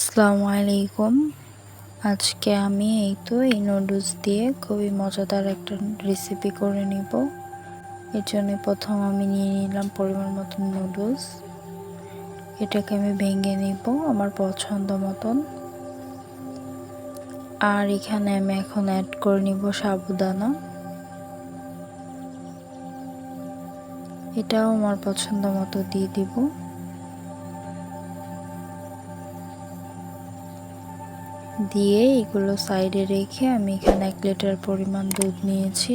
আসসালামু আলাইকুম। আজকে আমি এই তো এই নুডলস দিয়ে খুবই মজাদার একটা রেসিপি করে নিব। এর জন্য প্রথম আমি নিয়ে নিলাম পরিমাণ মতন নুডলস এটাকে আমি ভেঙে নিব আমার পছন্দ মতন। আর এখানে আমি এখন অ্যাড করে নিব সাবুদানা। এটাও আমার পছন্দ মতো দিয়ে দিব। দিয়ে এগুলো সাইডে রেখে আমি এখানে এক লিটার পরিমাণ দুধ নিয়েছি।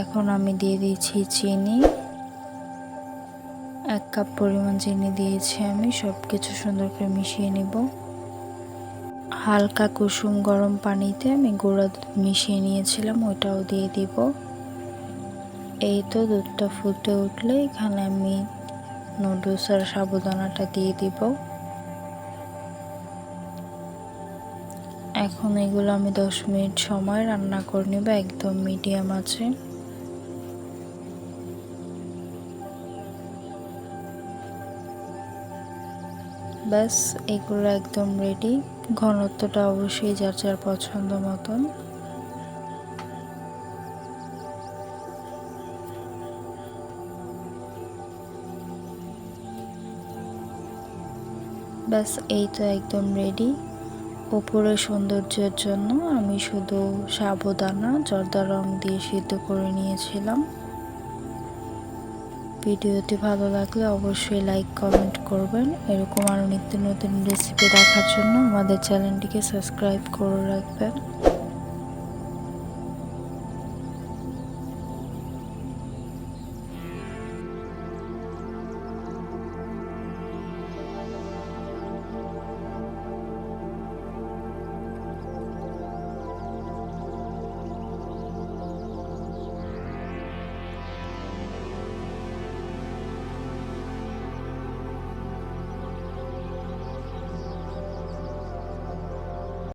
এখন আমি দিয়ে দিয়েছি চিনি। এক কাপ পরিমাণ চিনি দিয়েছি আমি সব কিছু সুন্দর করে মিশিয়ে নিব। হালকা কুসুম গরম পানিতে আমি গুঁড়া দুধ মিশিয়ে নিয়েছিলাম, ওইটাও দিয়ে দিব। এই তো দুধটা ফুটে উঠলে এখানে আমি নুডলস আর সাবুদানাটা দিয়ে দিব। এখন এগুলো আমি দশ মিনিট সময় রান্না করে নেব, একদম মিডিয়াম আছে। ব্যাস, এগুলো একদম রেডি ঘনত্বটা অবশ্যই যার যার পছন্দ মতন। ব্যাস, এই তো একদম রেডি উপরে সৌন্দর্যের জন্য আমি শুধু সাবুদানা, জর্দা রং দিয়ে সিদ্ধ করে নিয়েছিলাম। ভিডিওটি ভালো লাগলে অবশ্যই লাইক, কমেন্ট করবেন। এরকম আরও নিত্য নতুন রেসিপি দেখার জন্য আমাদের চ্যানেলটিকে সাবস্ক্রাইব করে রাখবেন।